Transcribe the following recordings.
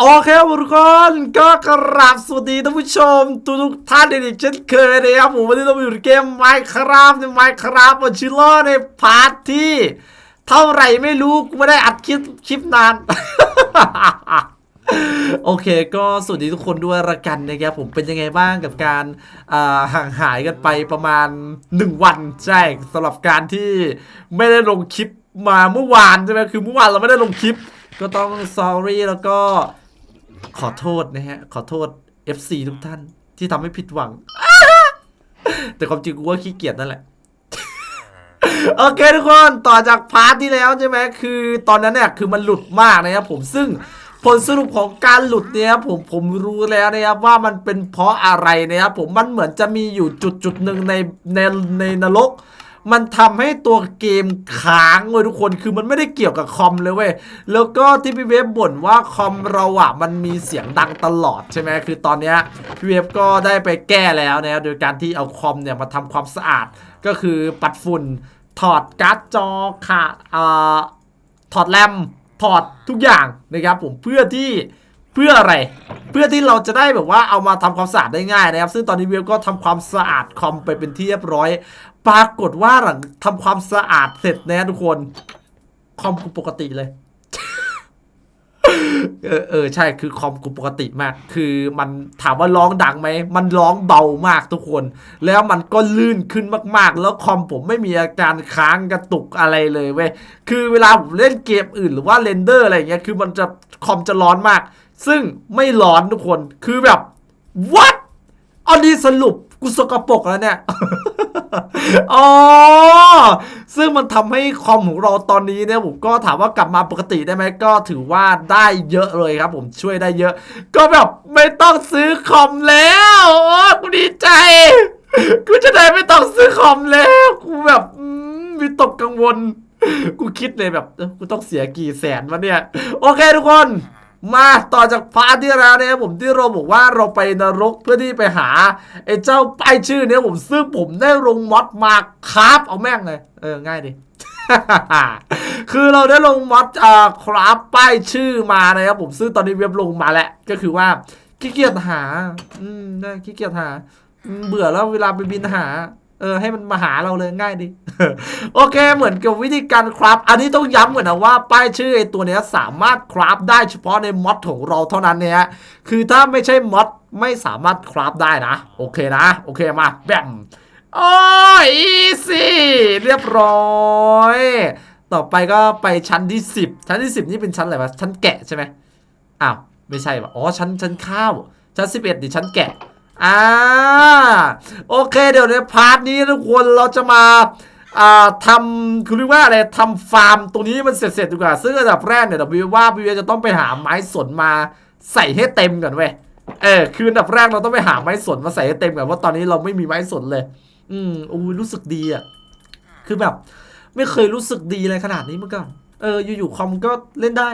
โอเคครับทุกคนก็กราบสวัสดีท่านผู้ชม ทุกทุกท่านอีกเช่นเคยนะครับผมวันนี้เราอยู่ในเกม Minecraft ใน Minecraft บนชิลล์ในพาร์ทที่ เท่าไหร่ไม่รู้กูไม่ได้อัดคลิปคลิปนาน โอเคก็สวัสดีทุกคนด้วยละกันนะครับผมเป็นยังไงบ้างกับการห่างหายกันไปประมาณ 1 วันใช่สำหรับการที่ไม่ได้ลงคลิปมาเมื่อวานใช่ไหมคือเมื่อวานเราไม่ได้ลงคลิปก็ต้อง sorry แล้วก็ ขอโทษนะฮะ ขอโทษ FC ทุกท่านที่ทำให้ผิดหวัง แต่ความจริงกูว่าขี้เกียจนั่นแหละ โอเคทุกคน ต่อจากพาร์ทที่แล้วใช่ไหมคือตอนนั้นเนี่ยคือมันหลุดมากนะครับผมซึ่งผลสรุปของการหลุดเนี่ยผมผมรู้แล้วนะครับว่ามันเป็นเพราะอะไรนะครับผมมันเหมือนจะมีอยู่จุดจุดหนึ่งในในในนรก มันทำให้ตัวเกมค้างเว้ยทุกคนคือมันไม่ได้เกี่ยวกับคอมเลยเว้ยแล้วก็ที่พี่เวฟบ่นว่าคอมเราอะมันมีเสียงดังตลอดใช่ไหมคือตอนเนี้ยพี่เวฟก็ได้ไปแก้แล้วนะโดยการที่เอาคอมเนี่ยมาทำความสะอาดก็คือปัดฝุ่นถอดการ์ดจอค่ะเอ่อถอดแรมถอดทุกอย่างนะครับผมเพื่อที่ พื่ออะไร เพื่อที่เราจะได้แบบว่าเอามาทำความสะอาดได้ง่ายนะครับ ซึ่งตอนนี้เวลก็ทำความสะอาดคอมไปเป็นที่เรียบร้อย ปรากฏว่าหลังทำความสะอาดเสร็จนะทุกคนคอมกูปกติเลยเออเออใช่คือคอมกูปกติมาก คือมันถามว่าร้องดังไหมมันร้องเบามากทุกคน แล้วมันก็ลื่นขึ้นมากๆ แล้วคอมผมไม่มีอาการค้างกระตุกอะไรเลยเว้ยคือเวลาผมเล่นเกมอื่นหรือว่าเรนเดอร์อะไรเงี้ยคือมันจะคอมจะร้อนมาก ซึ่งไม่ร้อนทุกคนคือแบบ what อันนี้สรุปกูสกปรกแล้วเนี่ย อ๋อ ซึ่งมันทำให้คอมของเราตอนนี้เนี่ยผมก็ถามว่ากลับมาปกติได้ไหมก็ถือว่าได้เยอะเลยครับ ผมช่วยได้เยอะ ก็แบบไม่ต้องซื้อคอมแล้วโอ้กูดีใจ กูจะได้ไม่ต้องซื้อคอมแล้ว กูแบบมีตกกังวล กูคิดเลยแบบกูต้องเสียกี่แสนวะเนี่ย โอเคทุกคน มาต่อจากพาร์ทที่แล้วเนี่ยผมที่เราบอกว่าเราไปนรกเพื่อที่ไปหาไอ้เจ้าป้ายชื่อเนี่ยผมซึ่งผมได้ลงมอดมาคราฟเอาแม่งเลยเออง่ายดิคือเราได้ลงมอดอ่าคราฟป้ายชื่อมานะครับผมซึ่งตอนนี้เว็บลงมาแล้วก็คือว่าขี้เกียจหา อืมได้ขี้เกียจหา เบื่อแล้วเวลาไปบินหา เออให้มันมาหาเราเลยง่ายดิโอเคเหมือนกับวิธีการคราฟอันนี้ต้องย้ำก่อนนะว่าป้ายชื่อไอ้ตัวเนี้ยสามารถคราฟได้เฉพาะในมอดของเราเท่านั้นเนี่ยคือถ้าไม่ใช่มอดไม่สามารถคราฟได้นะ โอเคนะ โอเคมาแบมโอ้ยอีซี่เรียบร้อย ต่อไปก็ไปชั้นที่ 10 ชั้นที่ 10 นี่เป็นชั้นอะไรวะชั้นแกะใช่ไหมอ้าวไม่ใช่วะอ๋อชั้นชั้นข้าวชั้น 11ดิชั้นแกะ อ่าโอเคเดี๋ยวในพาร์ทนี้ทุกคนเราจะมาอ่าทำคือเรียกว่าอะไรทำฟาร์มตรงนี้มันเสร็จๆดีกว่า ซึ่งอันดับแรกเนี่ยเดี๋ยววิวว่าวิวจะต้องไปหาไม้สนมาใส่ให้เต็มก่อนเว้ยเออคืออันดับแรกเราต้องไปหาไม้สนมาใส่ให้เต็มก่อนเพราะตอนนี้เราไม่มีไม้สนเลย อืมโอ้ยรู้สึกดีอะคือแบบ ไม่เคยรู้สึกดีอะไรขนาดนี้มาก่อนเอออยู่ๆคอมก็เล่นได้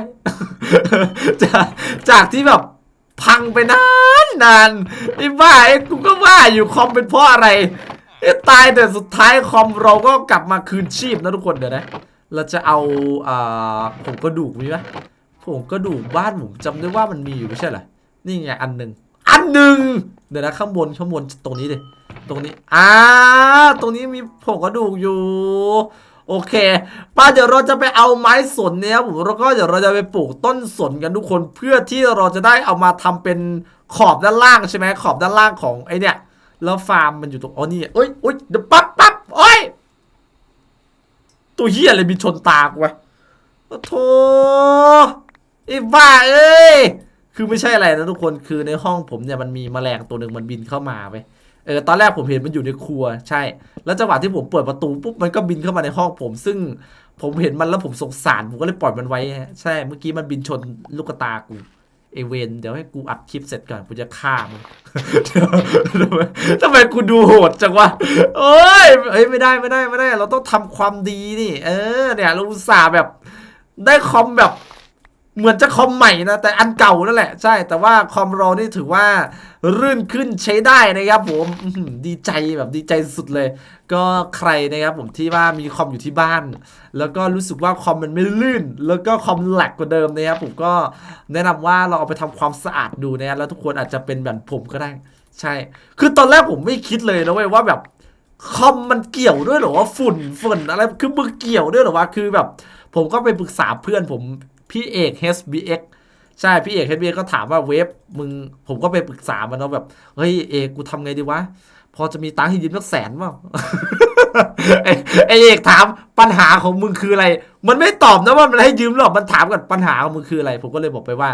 จากจากที่แบบ พังไปนานนานไอ้บ้าไอ้กูก็ว่าอยู่คอมเป็นเพราะอะไรไอ้ตายแต่สุดท้ายคอมเราก็กลับมาคืนชีพนะทุกคนเดี๋ยวนะ เราจะเอาอ่าผงกระดูกมีไหมผงกระดูกบ้านผมจำได้ว่ามันมีอยู่ไม่ใช่เหรอนี่ไงอันหนึ่งอันหนึ่งเดี๋ยวนะข้างบนข้างบนตรงนี้ดิตรงนี้อ่าตรงนี้มีผงกระดูกอยู่ โอเคป้าเดี๋ยวเราจะไปเอาไม้สนเนี่ยผมแล้วก็เดี๋ยวเราจะไปปลูกต้นสนกันทุกคนเพื่อที่เราจะได้เอามาทำเป็นขอบด้านล่างใช่ไหมขอบด้านล่างของไอเนี่ย แล้วฟาร์มมันอยู่ตรงอ๋อนี่เอ้ยเอ้ยเดี๋ยวปั๊บปั๊บโอ้ยตัวเฮียอะไรมีชนตากวะโอ้โธ่ไอ้บ้าเอ้ยคือไม่ใช่อะไรนะทุกคนคือในห้องผมเนี่ยมันมีแมลงตัวหนึ่งมันบินเข้ามาไป เออตอนแรกผมเห็นมันอยู่ในครัวใช่ แล้วจังหวะที่ผมเปิดประตูปุ๊บมันก็บินเข้ามาในห้องผม ซึ่งผมเห็นมันแล้วผมสงสารผมก็เลยปล่อยมันไว้ใช่เมื่อกี้มันบินชนลูกตากูเอเวนเดี๋ยวให้กูอัดคลิปเสร็จก่อนกูจะฆ่ามันเดี๋ยวทำไมทำไมกูดูโหดจังวะเอ้ยเอ้ยไม่ได้ไม่ได้ไม่ได้ เราต้องทำความดีนี่ เออเนี่ยเราอุตส่าห์แบบได้คอมแบบ เหมือนจะคอมใหม่นะแต่อันเก่านั่นแหละใช่ แต่ว่าคอมเรานี่ถือว่ารื่นขึ้นใช้ได้นะครับผมดีใจแบบดีใจสุดเลย ก็ใครนะครับผมที่ว่ามีคอมอยู่ที่บ้าน แล้วก็รู้สึกว่าคอมมันไม่ลื่น แล้วก็คอมแหลกกว่าเดิมนะครับผมก็แนะนำว่าเราเอาไปทำความสะอาดดูนะแล้วทุกคนอาจจะเป็นแบบผมก็ได้ ใช่ คือตอนแรกผมไม่คิดเลยนะเว้ยว่าแบบคอมมันเกี่ยวด้วยหรอว่าฝุ่นฝุ่นอะไรคือมึงเกี่ยวด้วยหรอวะคือแบบ ผมก็ไปปรึกษาเพื่อนผม พี่เอก HBX ใช่ พี่เอก HBX ก็ถามว่าเวฟมึงผมก็ไปปรึกษามันเนาะแบบ เฮ้ยเอกกูทำไงดีวะ พอจะมีตังค์ให้ยืมสักแสนเปล่าไอ้ไอเอกถามปัญหาของมึงคืออะไร มันไม่ตอบนะว่ามันให้ยืมหรอกมันถามกันปัญหาของมึงคืออะไร ผมก็เลยบอกไปว่า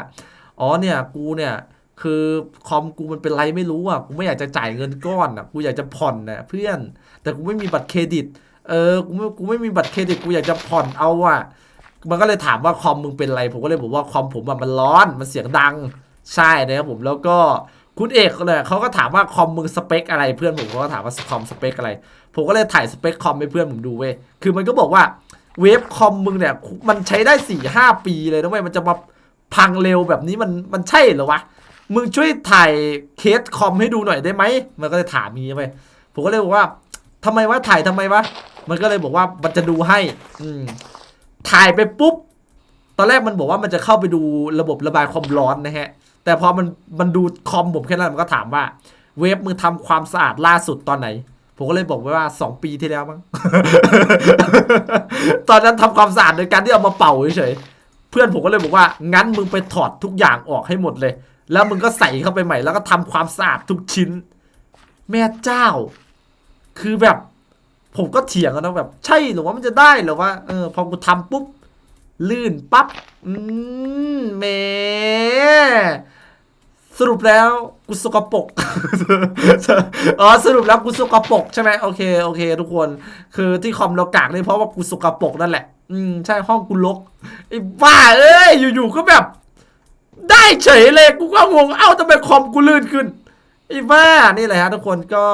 อ๋อเนี่ยกูเนี่ยคือคอมกูมันเป็นไรไม่รู้อะกูไม่อยากจะจ่ายเงินก้อนอะกูอยากจะผ่อนน่ะเพื่อน แต่กูไม่มีบัตรเครดิต เออกูไม่กูไม่มีบัตรเครดิตกูอยากจะผ่อนเอาอะ มันก็เลยถามว่าคอมมึงเป็นไร ผมก็เลยบอกว่าคอมผมมันร้อนมันเสียงดังใช่นะครับผมแล้วก็คุณเอกเนี่ยเขาก็ถามว่าคอมมึงสเปคอะไรเพื่อนผมเขาก็ถามว่าคอมสเปคอะไร ผมก็เลยถ่ายสเปคคอมให้เพื่อนผมดูเว้ยคือมันก็บอกว่าเวฟคอมมึงเนี่ยมันใช้ได้สี่ห้าปีเลยนะเว้ยมันจะมาพังเร็วแบบนี้มันมันใช่เหรอวะมึงช่วยถ่ายเคสคอมให้ดูหน่อยได้ไหมมันก็เลยถามมีไปผมก็เลยบอกว่าทำไมวะถ่ายทำไมวะมันก็เลยบอกว่ามันจะดูให้ อืม ถ่ายไปปุ๊บ ตอนแรกมันบอกว่ามันจะเข้าไปดูระบบระบายความร้อนนะฮะ แต่พอมันมันดูคอมผมแค่นั้นมันก็ถามว่า เวฟมึงทำความสะอาดล่าสุดตอนไหน ผมก็เลยบอกไปว่า 2 ปีที่แล้วมั้ง ตอนนั้นทำความสะอาดโดยการที่เอามาเป่าเฉยเพื่อนผมก็เลยบอกว่า งั้นมึงไปถอดทุกอย่างออกให้หมดเลย แล้วมึงก็ใส่เข้าไปใหม่ แล้วก็ทำความสะอาดทุกชิ้น แม่เจ้า คือแบบ ผมก็เถียงกันนะแบบ ใช่หรือว่ามันจะได้หรือว่าเออพอกูทำปุ๊บ ลื่นปั๊บอืมแมสรุปแล้วกูสกปรกอ๋อสรุปแล้วกูสกปรกใช่ไหมโอเคโอเค ทุกคน คือที่คอมเรากากนี่เพราะว่ากูสกปรกนั่นแหละ อืมใช่ห้องกูลกไอ้บ้าเอ้ยอยู่ๆก็แบบ ได้เฉยเลยกูก็งงเอ้าทำไมคอมกูลื่นขึ้น ไอ้บ้านี่แหละฮะทุกคนก็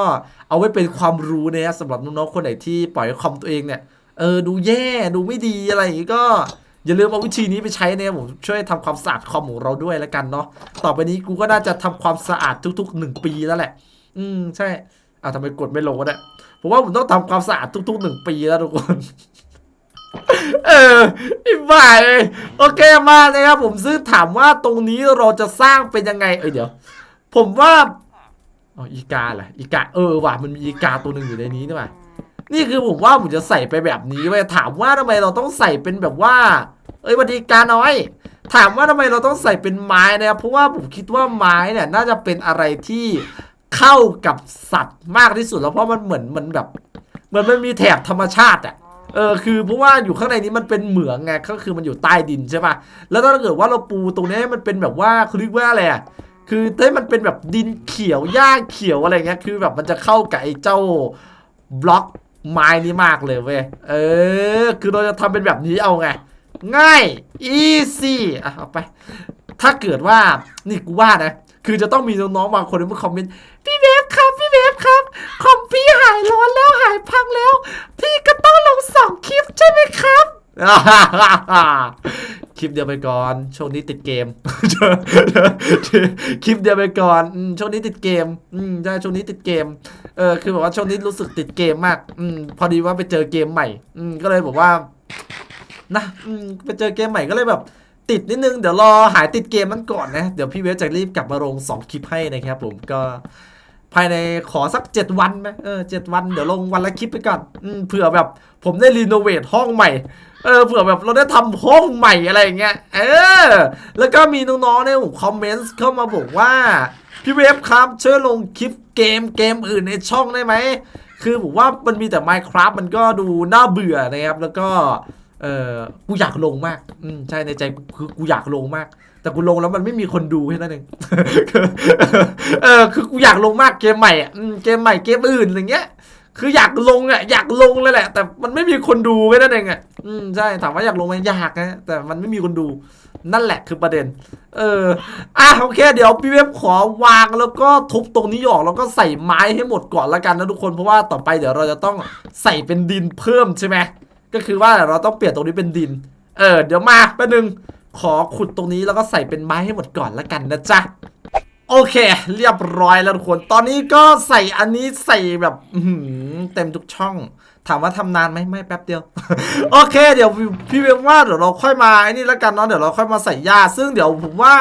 เอาไว้เป็นความรู้นะฮะสำหรับน้องๆคนไหนที่ปล่อยคอมตัวเองเนี่ยเออดูแย่ดูไม่ดีอะไรอย่างงี้ก็อย่าลืมเอาวิธีนี้ไปใช้นะครับผมช่วยทำความสะอาดคอมของเราด้วยแล้วกันเนาะต่อไปนี้กูก็น่าจะทำความสะอาดทุกๆหนึ่งปีแล้วแหละ อืมใช่อะทำไมกดไม่ลงวะเนี่ยผมว่าผมต้องทำความสะอาดทุกๆหนึ่งปีแล้วทุกคนเออไอ้บ้าเลยโอเคมาเลยครับผมซึ่งถามว่าตรงนี้เราจะสร้างเป็นยังไงเอ้ยเดี๋ยว ผมว่า อ๋ออีกาเหรออีกาเออว่ะมันมีอีกาตัวหนึ่งอยู่ในนี้นี่ว่ะนี่คือผมว่าผมจะใส่ไปแบบนี้ไว้ยถามว่าทำไมเราต้องใส่เป็นแบบว่า เอ้ยวันดีกาน้อย ถามว่าทำไมเราต้องใส่เป็นไม้นะครับเพราะว่าผมคิดว่าไม้เนี่ยน่าจะเป็นอะไรที่เข้ากับสัตว์มากที่สุดแล้วเพราะมันเหมือนมันแบบเหมือนมันมีแถบธรรมชาติอะเออคือเพราะว่าอยู่ข้างในนี้มันเป็นเหมืองไงก็คือมันอยู่ใต้ดินใช่ป่ะแล้วถ้าเกิดว่าเราปูตรงนี้มันเป็นแบบว่าคือเรียกว่าอะไรอะ คือให้มันเป็นแบบดินเขียวหญ้าเขียวอะไรเงี้ย คือแบบมันจะเข้ากับไอ้เจ้าบล็อกไม้นี้มากเลยเว้ย เออ คือเราจะทำเป็นแบบนี้เอาไง ง่าย easy อะเอาไป ถ้าเกิดว่านี่กูว่านะ คือจะต้องมีน้องๆบางคนที่มาคอมเมนต์ พี่เวฟครับ พี่เวฟครับ คอมพี่หายร้อนแล้วหายพังแล้ว พี่ก็ต้องลงสองคลิปใช่ไหมครับ คลิปเดียวไปก่อน ช่วงนี้ติดเกม คลิปเดียวไปก่อนช่วงนี้ติดเกมอืมใช่ช่วงนี้ติดเกม เออคือแบบว่าช่วงนี้รู้สึกติดเกมมากอืมพอดีว่าไปเจอเกมใหม่อืมก็เลยบอกว่า นะอืมไปเจอเกมใหม่ก็เลยแบบ ติดนิดนึงเดี๋ยวรอหายติดเกมมันก่อนนะ เดี๋ยวพี่เวฟจะรีบกลับมาลง2คลิปให้นะครับผมก็ ภายในขอสัก7วันไหมเออเจ็ดวันเดี๋ยวลงวันละคลิปไปก่อนอืมเผื่อแบบผมได้รีโนเวทห้องใหม่เออเผื่อแบบเราได้ทำห้องใหม่อะไรอย่างเงี้ยเออ แล้วก็มีน้องๆเนี่ยผมคอมเมนต์เข้ามาบอกว่า พี่เวฟครับช่วยลงคลิปเกมเกมอื่นในช่องได้ไหม คือผมว่ามันมีแต่ Minecraft มันก็ดูน่าเบื่อนะครับ แล้วก็เออกูอยากลงมาก อืมใช่ในใจคือกูอยากลงมาก แต่กูลงแล้วมันไม่มีคนดูแค่นั้นเองเออคือกูอยากลงมากเกมใหม่อะเกมใหม่เกมอื่นอะไรเงี้ย คืออยากลงอะอยากลงเลยแหละ แต่มันไม่มีคนดูแค่นั้นเองอะอืมใช่ถามว่าอยากลงไหมอยากนะแต่มันไม่มีคนดูนั่นแหละคือประเด็น เออ อะโอเค เดี๋ยวพี่เว็บขอวางแล้วก็ทุบตรงนี้ออกแล้วก็ใส่ไม้ให้หมดก่อนละกันนะทุกคนเพราะว่าต่อไปเดี๋ยวเราจะต้องใส่เป็นดินเพิ่มใช่ไหมก็คือว่าเราต้องเปลี่ยนตรงนี้เป็นดิน เออ เดี๋ยวมาแป๊บนึง ขอขุดตรงนี้แล้วก็ใส่เป็นไม้ให้หมดก่อนละกันนะจ๊ะโอเค เรียบร้อยแล้วทุกคน ตอนนี้ก็ใส่อันนี้ใส่แบบเต็มทุกช่อง ถามว่าทำนานไหมไม่แป๊บเดียว โอเค เดี๋ยวพี่เวงว่าเดี๋ยวเราค่อยมาไอ้นี่แล้วกันเนาะเดี๋ยวเราค่อยมาใส่หญ้า ซึ่งเดี๋ยวผมว่า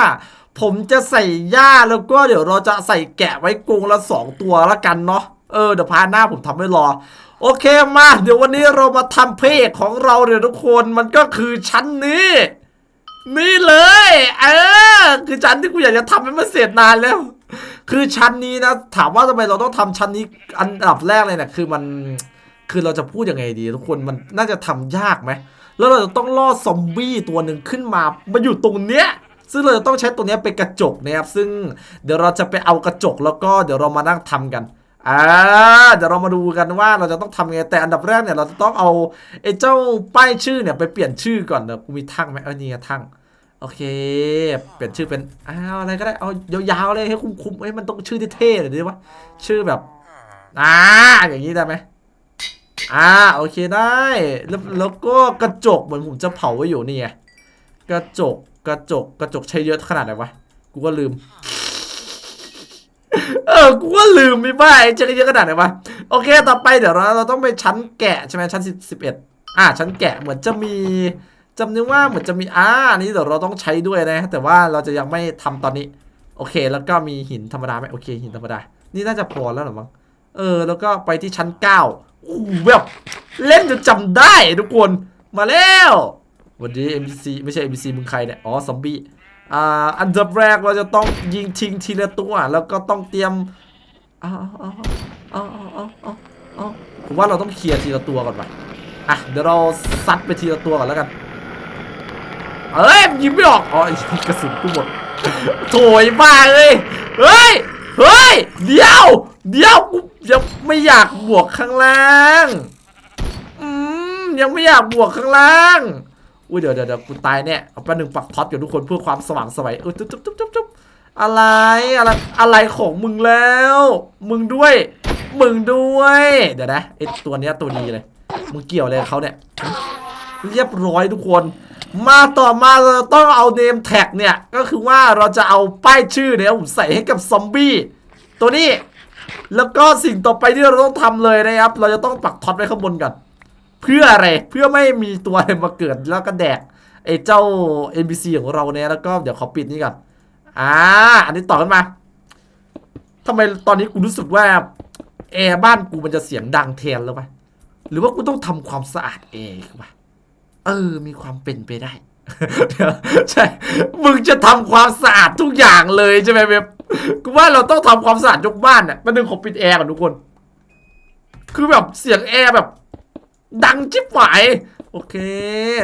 ผมจะใส่หญ้าแล้วก็เดี๋ยวเราจะใส่แกะไว้กรงละสองตัวละกันเนาะเออเดี๋ยวพาหน้าผมทำไม่รอ โอเคมา เดี๋ยววันนี้เรามาทำเพจของเราเดี๋ยวทุกคนมันก็คือชั้นนี้ นี่เลย เออ คือชั้นที่กูอยากจะทำให้มันเสร็จนานแล้ว คือชั้นนี้นะ ถามว่าทำไมเราต้องทำชั้นนี้อันดับแรกเลยเนี่ยคือมัน คือเราจะพูดยังไงดี ทุกคนมันน่าจะทำยากไหม แล้วเราจะต้องล่อซอมบี้ตัวหนึ่งขึ้นมา มาอยู่ตรงเนี้ยซึ่งเราจะต้องใช้ตัวเนี้ยเป็นกระจกนะครับ ซึ่งเดี๋ยวเราจะไปเอากระจกแล้วก็เดี๋ยวเรามานั่งทำกัน อ่าเดี๋ยวเรามาดูกันว่าเราจะต้องทำยังไงแต่อันดับแรกเนี่ยเราจะต้องเอาไอ้เจ้าป้ายชื่อเนี่ยไปเปลี่ยนชื่อก่อนเดี๋ยวกูมีทั้งไหมเออนี่ไงทั้งโอเค เปลี่ยนชื่อเป็นอ้าวอะไรก็ได้เอายาวๆเลยให้คุ้มๆเอ้ยมันต้องชื่อเท่ๆหน่อยดิวะชื่อแบบอ่าอย่างนี้ได้ไหมอ่าโอเคได้แล้วแล้วก็กระจกเหมือนผมจะเผาไว้อยู่นี่ไงกระจกกระจกกระจกใช้เยอะขนาดไหนวะกูก็ลืม เออ กูก็ลืมไม่บ้าไอ้จะเยอะขนาดไหนวะ โอเค ต่อไปเดี๋ยวเราเราต้องไปชั้นแกะใช่ไหมชั้นสิบสิบเอ็ดอ่า ชั้นแกะเหมือนจะมีจำนึกว่าเหมือนจะมีอ่านี้เดี๋ยวเราต้องใช้ด้วยนะ แต่ว่าเราจะยังไม่ทำตอนนี้ โอเค แล้วก็มีหินธรรมดาไหมโอเค หินธรรมดา นี่น่าจะพอแล้วหรอมั้ง เออ แล้วก็ไปที่ชั้นเก้าโอ้แบบเล่นจนจำได้ทุกคน มาแล้ววันนี้ MBC ไม่ใช่ MBC มึงใครเนี่ย อ๋อ ซอมบี้ อันดับแรกเราจะต้องยิงทิ้งทีละตัว แล้วก็ต้องเตรียมผมว่าเราต้องเคลียร์ทีละตัวก่อนว่ะอะเดี๋ยวเราซัดไปทีละตัวก่อนแล้วกันเอ้ยยิงไม่ออกอ๋อกระสุนกูหมดโถยบ้าเลยเฮ้ยเฮ้ยเดี๋ยวเดี๋ยวกูยังไม่อยากบวกข้างล่างอืมยังไม่อยากบวกข้างล่าง อุ้ยเดี๋ยวเดี๋ยวเดี๋ยวกูตายเนี่ยเอาแป๊บนึ่งปักท็อปอยู่ทุกคนเพื่อความสว่างไสวัยเออจุ๊บจุ๊บจุ๊บจุ๊บจุ๊บอะไรอะไรอะไรของมึงแล้ว มึงด้วย มึงด้วย เดี๋ยวนะไอตัวเนี้ยตัวดีเลย มึงเกี่ยวอะไรเขาเนี่ย เรียบร้อยทุกคน มาต่อมาเราต้องเอาเนมแท็กเนี่ย ก็คือว่าเราจะเอาป้ายชื่อเนี่ยผมใส่ให้กับซอมบี้ตัวนี้ แล้วก็สิ่งต่อไปที่เราต้องทำเลยนะครับ เราจะต้องปักท็อตไว้ข้างบนก่อน เพื่ออะไร เพื่อไม่มีตัวอะไรมาเกิดแล้วก็แดกไอ้เจ้า NPC ของเราเนี่ยแล้วก็เดี๋ยวขอปิดนี่ก่อนอ่า อันนี้ต่อขึ้นมาทำไมตอนนี้กูรู้สึกว่าแอร์บ้านกูมันจะเสียงดังแทนแล้วปะหรือว่ากูต้องทำความสะอาดแอร์ปะเออ มีความเป็นไปได้เดี๋ยวใช่ มึงจะทำความสะอาดทุกอย่างเลยใช่ไหมเว็บกูว่าเราต้องทำความสะอาดยกบ้านเนี่ยมันนึงขอปิดแอร์ก่อนทุกคน คือแบบเสียงแอร์แบบ ดังจิ๊บหายโอเค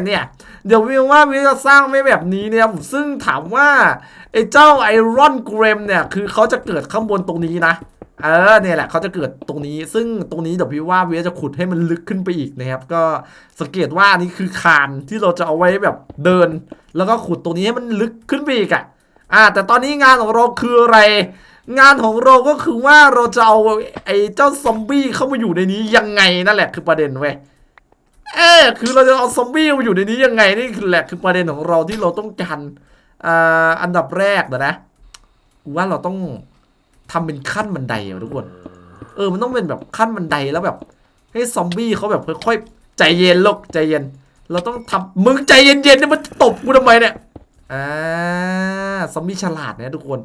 เนี่ยเดี๋ยววิวว่าวิวจะสร้างไม่แบบนี้เนี่ยผมซึ่งถามว่าไอ้เจ้าไอรอนเกรมเนี่ยคือเขาจะเกิดข้างบนตรงนี้นะเออเนี่ยแหละเขาจะเกิดตรงนี้ ซึ่งตรงนี้เดี๋ยวพี่ว่าวิวจะขุดให้มันลึกขึ้นไปอีกนะครับก็สังเกตว่านี่คือคานที่เราจะเอาไว้แบบเดิน แล้วก็ขุดตรงนี้ให้มันลึกขึ้นไปอีกอะอ่า แต่ตอนนี้งานของเราคืออะไร งานของเราก็คือว่าเราจะเอาไอ้เจ้าซอมบี้เข้ามาอยู่ในนี้ยังไงนั่นแหละคือประเด็นเว้ย เออคือเราจะเอาซอมบี้มาอยู่ในนี้ยังไงนี่คือแหละคือประเด็นของเราที่เราต้องการอ่าอันดับแรกนะนะกูว่าเราต้องทำเป็นขั้นบันไดอะทุกคน เออมันต้องเป็นแบบขั้นบันไดแล้วแบบ ให้ซอมบี้เขาแบบค่อยๆใจเย็นลกใจเย็น เราต้องทำมึงใจเย็นๆเนี่ยมันตบกูทำไมเนี่ยอ่าซอมบี้ฉลาดนะทุกคน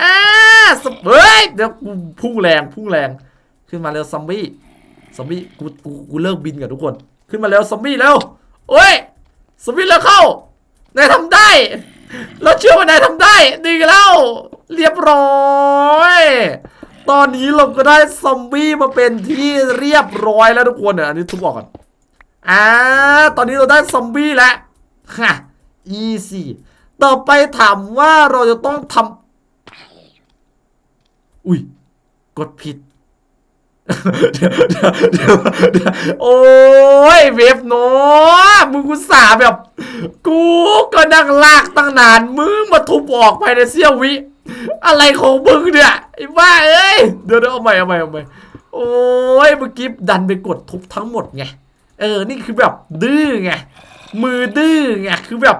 อ่าสเฮ้ยเดี๋ยวกูพุ่งแรงพุ่งแรง ขึ้นมาเร็วซอมบี้ซอมบี้กูกูกูเลิกบินกับทุกคน ขึ้นมาแล้วซอมบี้แล้วโอ้ยซอมบี้แล้วเข้านายทำได้เราเชื่อว่านายทำได้ดีแล้วเรียบร้อยตอนนี้เราก็ได้ซอมบี้มาเป็นที่เรียบร้อยแล้วทุกคนเนี่ยอันนี้ทุบออกก่อนอ่าตอนนี้เราได้ซอมบี้แล้วฮะ easy ต่อไปถามว่าเราจะต้องทำอุ้ยกดผิด โอ้ยเว็บเนาะมึงกูสาแบบ กูก็นั่งลากตั้งนาน มึงมาทุบออกภายในเสี้ยววิ อะไรของมึงเนี่ยไอ้บ้าเอ้ย เดี๋ยวเดี๋ยวเอาใหม่เอาใหม่เอาใหม่โอ้ยเมื่อกี้ดันไปกดทุบทั้งหมดไง เออ นี่คือแบบดื้อไง มือดื้อไง คือแบบ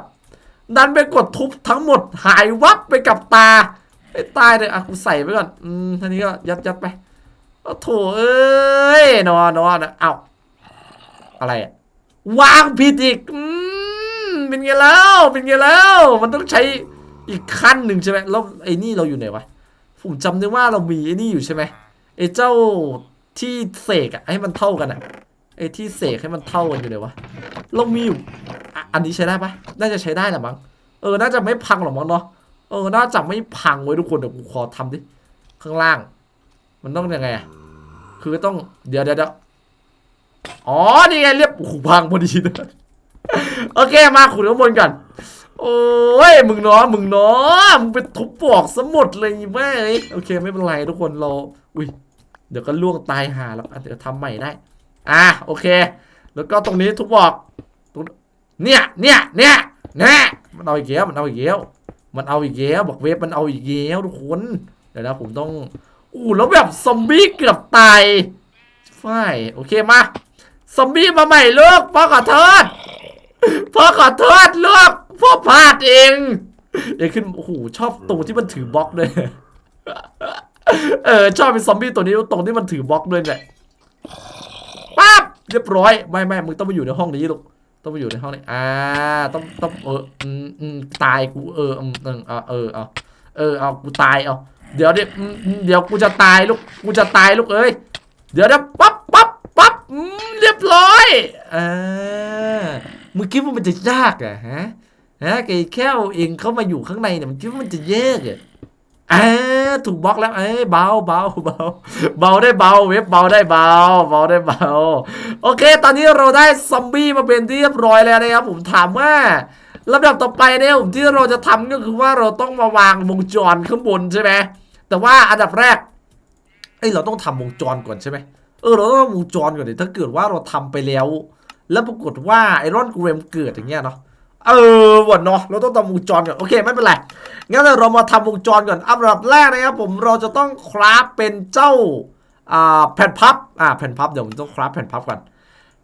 ดันไปกดทุบทั้งหมด หายวับไปกับตาไอ้ตายเลยอะกูใส่ไปก่อน อืมทีนี้ก็ยัดยัดไป โอ้โถเอ้ยนอนนอนนะเอ้าอะไรวางผิดอีกอืมเป็นไงแล้วเป็นไงแล้ว มันต้องใช้อีกขั้นหนึ่งใช่ไหมแล้วไอ้นี่เราอยู่ไหนวะผมจำได้ว่าเรามีไอ้นี่อยู่ใช่ไหมไอ้เจ้าที่เสกอะให้มันเท่ากันอะไอ้ที่เสกให้มันเท่ากันอยู่ไหนวะเรามีอยู่อันนี้ใช้ได้ปะน่าจะใช้ได้แหละมั้งเออน่าจะไม่พังหรอกมั้งเนาะเออน่าจะไม่พังไว้ทุกคนเดี๋ยวกูขอทำดิข้างล่าง มันต้องยังไงคือต้องเดี๋ยวเดี๋ยวเดี๋ยวอ๋อนี่ไงเรียบโอ้โหพังพอดีนะโอเคมาขุดข้างบนก่อนโอ้ยมึงเนาะมึงเนาะมึงไปทุบปอกสมุดเลยแม่โอเคไม่เป็นไรทุกคนเราอุ้ยเดี๋ยวก็ล่วงตายหาแล้วเดี๋ยวทำใหม่ได้ อะโอเค แล้วก็ตรงนี้ทุบปอกเนี่ยเนี่ยเนี่ยเนี่ยมันเอาอีกแล้วมันเอาอีกแล้วมันเอาอีกแล้วบอกเวฟมันเอาอีกแล้วทุกคนเดี๋ยวนะผมต้อง อู้แล้วแบบซอมบี้เกือบตายฝ่ายโอเคมา ซอมบี้มาใหม่ลูกพ่อขอโทษพ่อขอโทษลูกพ่อพลาดเองเดี๋ยวขึ้นโอ้โหชอบตรงที่มันถือบล็อกด้วยเออชอบเป็นซอมบี้ตัวนี้ตรงที่มันถือบล็อกด้วยเนี่ยปั๊บเรียบร้อยไม่ไม่มึงต้องมาอยู่ในห้องนี้ลูกต้องมาอยู่ในห้องนี้อ่าต้องต้องเอออืมอืมตายกูเอออืมเออเอาเออเอาเออเอากูตายเอา เดี๋ยวเดี๋ยวอืมอืมเดี๋ยวกูจะตายลูกกูจะตายลูกเอ้ยเดี๋ยวเดี๋ยวปั๊บปั๊บปั๊บอืมเรียบร้อยอ่ามึงคิดว่ามันจะยากเหรอะฮะฮะไอ้แค่เอาเองเข้ามาอยู่ข้างในเนี่ยมันคิดว่ามันจะยากเหรออ่าถูกบล็อกแล้วเอ้ยเบาเบาเบาเบาได้เบาเว็บเบาได้เบาเบาได้เบาโอเค ตอนนี้เราได้ซอมบี้มาเป็นที่เรียบร้อยแล้วนะครับผมถามว่าลำดับต่อไปเนี่ยผมที่เราจะทำก็คือว่าเราต้องมาวางวงจรข้างบนใช่ไหม แต่ว่าอันดับแรกเอ้ยเราต้องทำวงจรก่อนใช่ไหมเออเราต้องทำวงจรก่อนดิถ้าเกิดว่าเราทำไปแล้ว แล้วปรากฏว่าไอรอนเกรมเกิดอย่างเงี้ยเนาะเออวันเนาะเราต้องทำวงจรก่อนโอเคไม่เป็นไรงั้นเรามาทำวงจรก่อนอันดับแรกนะครับผมเราจะต้องคราฟเป็นเจ้าอ่าแผ่นพับอ่าแผ่นพับเดี๋ยวผมต้องคราฟแผ่นพับก่อน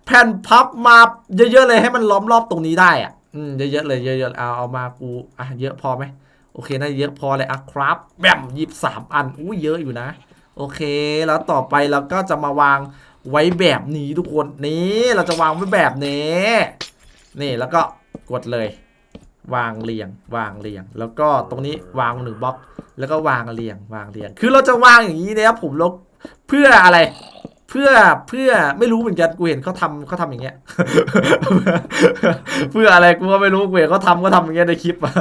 แผ่นพับมาเยอะๆเลยให้มันล้อมรอบตรงนี้ได้อะอืมเยอะๆเลยเยอะๆเอาเอามากูอะเยอะพอไหม เคน่าจะเยอะพอเลยอะคราฟแบมยี่สามอันอู้เยอะอยู่นะ โอเค แล้วต่อไปเราก็จะมาวางไว้แบบนี้ทุกคนนี่เราจะวางไว้แบบนี้ นี่แล้วก็กดเลย วางเรียง วางเรียง แล้วก็ตรงนี้วางหนึ่งบล็อก แล้วก็วางเรียง วางเรียง คือเราจะวางอย่างนี้นะครับผมลบเพื่ออะไร เพื่อเพื่อไม่รู้เหมือนกันกูเห็นเขาทำเขาทำอย่างเงี้ย เพื่ออะไรกูก็ไม่รู้กูเห็นเขาทำก็ทำอย่างเงี้ยในคลิปอะ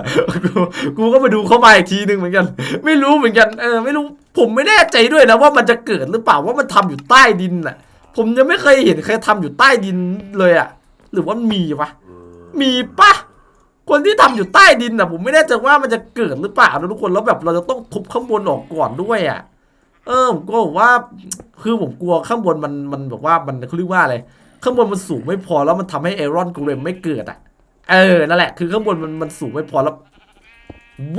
กูกูก็ไปดูเขามาอีกทีหนึ่งเหมือนกัน ไม่รู้เหมือนกันเออไม่รู้ผมไม่แน่ใจด้วยนะว่ามันจะเกิดหรือเปล่าว่ามันทำอยู่ใต้ดินน่ะ ผมยังไม่เคยเห็นใครทำอยู่ใต้ดินเลยอะหรือว่ามีวะมีปะคนที่ทำอยู่ใต้ดินน่ะ ผมไม่แน่ใจว่ามันจะเกิดหรือเปล่านะทุกคนแล้วแบบเราจะต้องทุบข้างบนออกก่อนด้วยอะ เออผมก็ว่าคือผมกลัวข้างบนมันมันแบบว่ามันเขาเรียกว่าอะไรข้างบนมันสูงไม่พอแล้วมันทำให้ไอรอนกูเลมไม่เกิดอะเออนั่นแหละคือข้างบนมันมันสูงไม่พอแล้ว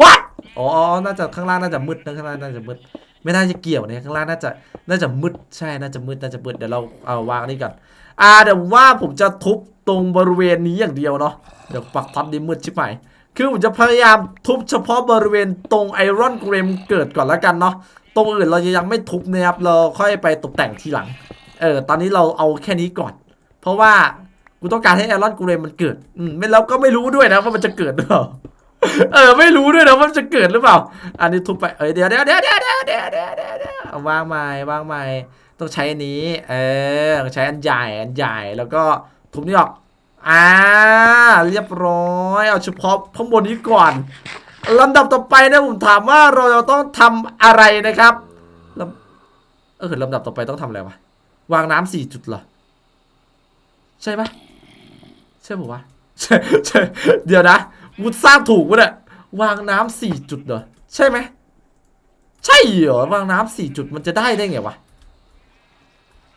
วัดอ๋อน่าจะข้างล่างน่าจะมืดนะข้างล่างน่าจะมืดไม่น่าจะเกี่ยวเนี่ยข้างล่างน่าจะน่าจะมืดใช่น่าจะมืดน่าจะมืดเดี๋ยวเราเอาวางนี่ก่อนอ่าเดี๋ยวว่าผมจะทุบตรงบริเวณนี้อย่างเดียวเนาะเดี๋ยวปักท็อปนี้มืดชิบหายคือผมจะพยายามทุบเฉพาะบริเวณตรงไอรอนเกรมเกิดก่อนแล้วกันเนาะ ตรงอื่นเราจะยังไม่ทุบนะครับเราค่อยไปตกแต่งทีหลัง เออตอนนี้เราเอาแค่นี้ก่อน เพราะว่ากูต้องการให้ไอรอนกูเรมมันเกิดอืมไม่แล้วก็ไม่รู้ด้วยนะว่ามันจะเกิดหรือเปล่าเออไม่รู้ด้วยนะว่ามันจะเกิดหรือเปล่า อันนี้ทุบไปเอ้ยเดี๋ยวเดี๋ยวเดี๋ยวเดี๋ยวเดี๋ยวเดี๋ยวเดี๋ยวเดี๋ยวเดี๋ยวเอาวางใหม่วางใหม่ต้องใช้อันนี้เออใช้อันใหญ่อันใหญ่แล้วก็ทุบนี่ออกอ่าเรียบร้อยเอาเฉพาะข้างบนนี้ก่อน ลำดับต่อไปนะผมถามว่าเราจะต้องทำอะไรนะครับลำเออลำดับต่อไปต้องทำอะไรวะวางน้ำสี่จุดเหรอ ใช่ปะใช่ปะวะใช่ใช่เดี๋ยวนะกูสร้างถูกวะเนี่ยวางน้ำสี่จุดเหรอใช่ไหมใช่เหรอวางน้ำสี่จุดมันจะได้ได้ไงวะ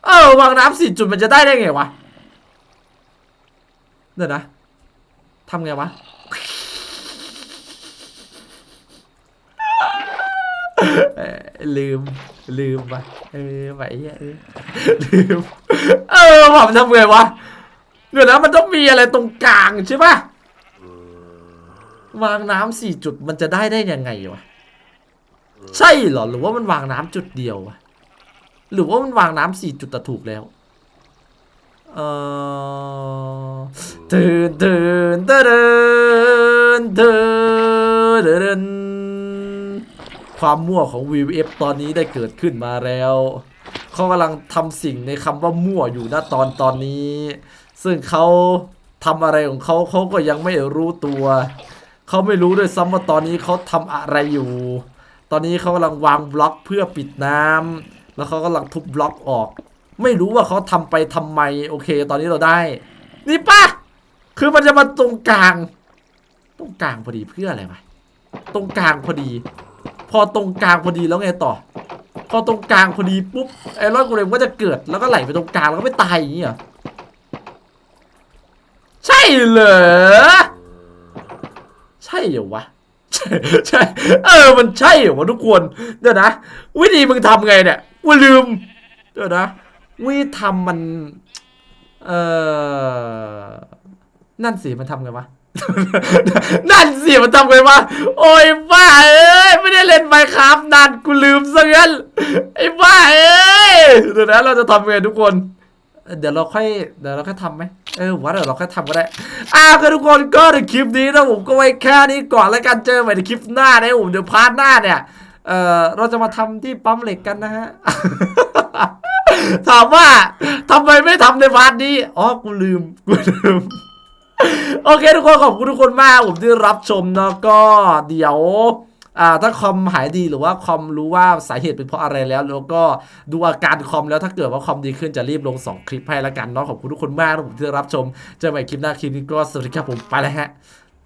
เออวางน้ำสี่จุดมันจะได้ได้ไงวะเดี๋ยวนะทำไงวะ เอ่อ ลืม ลืมวะเออไหี้ยเออลืม เออผมทำไงวะเดี๋ยวนะมันต้องมีอะไรตรงกลางใช่ปะวางน้ำสี่จุดมันจะได้ได้ยังไงวะใช่เหรอหรือว่ามันวางน้ำจุดเดียววะหรือว่ามันวางน้ำสี่จุดแต่ถูกแล้วเออเดินเดินเดินเดินเดินเดิน ความมั่วของ VF ตอนนี้ได้เกิดขึ้นมาแล้วเขากำลังทำสิ่งในคำว่ามั่วอยู่ณตอนตอนนี้ ซึ่งเขาทำอะไรของเขาเขาก็ยังไม่รู้ตัว เขาไม่รู้ด้วยซ้ำว่าตอนนี้เขาทำอะไรอยู่ ตอนนี้เขากำลังวางบล็อกเพื่อปิดน้ำแล้วเขากำลังทุบบล็อกออก ไม่รู้ว่าเขาทำไปทำไม โอเค ตอนนี้เราได้ นี่ปะคือมันจะมาตรงกลาง ตรงกลางพอดีเพื่ออะไรวะตรงกลางพอดี อตรงกลางพอดีแล้วไงต่อ พอตรงกลางพอดีปุ๊บไอ้รอดกูเลยก็จะเกิดแล้วก็ไหลไปตรงกลางแล้วก็ไม่ตายอย่างนี้เหรอใช่เหรอใช่เหรอวะใช่ใช่เออมันใช่เหรอวะทุกคนเดี๋ยวนะ วิธีมึงทำไงเนี่ยกูลืมเดี๋ยวนะวิธีทำมัน เออนั่นสิมันทำไงวะ นั่นสิมันทำไงวะโอ้ยบ้าเอ้ยไม่ได้เล่นไมครับนานกูลืมซะงั้นไอ้บ้าเอ้ยเดี๋ยวนะเราจะทำไงทุกคน เดี๋ยวเราค่อยเดี๋ยวเราค่อยทำไหมเออว่าเดี๋ยวเราค่อยทำก็ได้อ่าคือทุกคนก็ในคลิปนี้นะผมก็ไว้แค่นี้ก่อนแล้วกันเจอใหม่ในคลิปหน้านะผมเดี๋ยวพาร์ทหน้าเนี่ยเออเราจะมาทำที่ปั๊มเหล็กกันนะฮะถามว่าทำไมไม่ทำในพาร์ทนี้อ๋อกูลืมกูลืม โอเคทุกคนขอบคุณทุกคนมากผมที่รับชมเนาะก็เดี๋ยวอ่าถ้าคอมหายดีหรือว่าคอมรู้ว่าสาเหตุเป็นเพราะอะไรแล้ว แล้วก็ดูอาการคอมแล้วถ้าเกิดว่าคอมดีขึ้นจะรีบลง 2 คลิปให้ล้วกันเนาะขอบคุณทุกคนมากนะผมที่รับชมเจอกันใหม่คลิปหน้าคลิปนี้ก็สวัสดีครับผมไปแล้วฮะ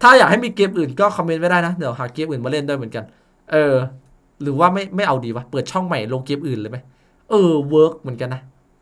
ถ้าอยากให้มีเกมอื่นก็คอมเมนต์ไว้ได้นะเดี๋ยวหาเกมอื่นมาเล่นด้วยเหมือนกัน เออ หรือว่าไม่ไม่เอาดีวะเปิดช่องใหม่ลงเกมอื่นเลยไหมเออเวิร์กเหมือนกันนะ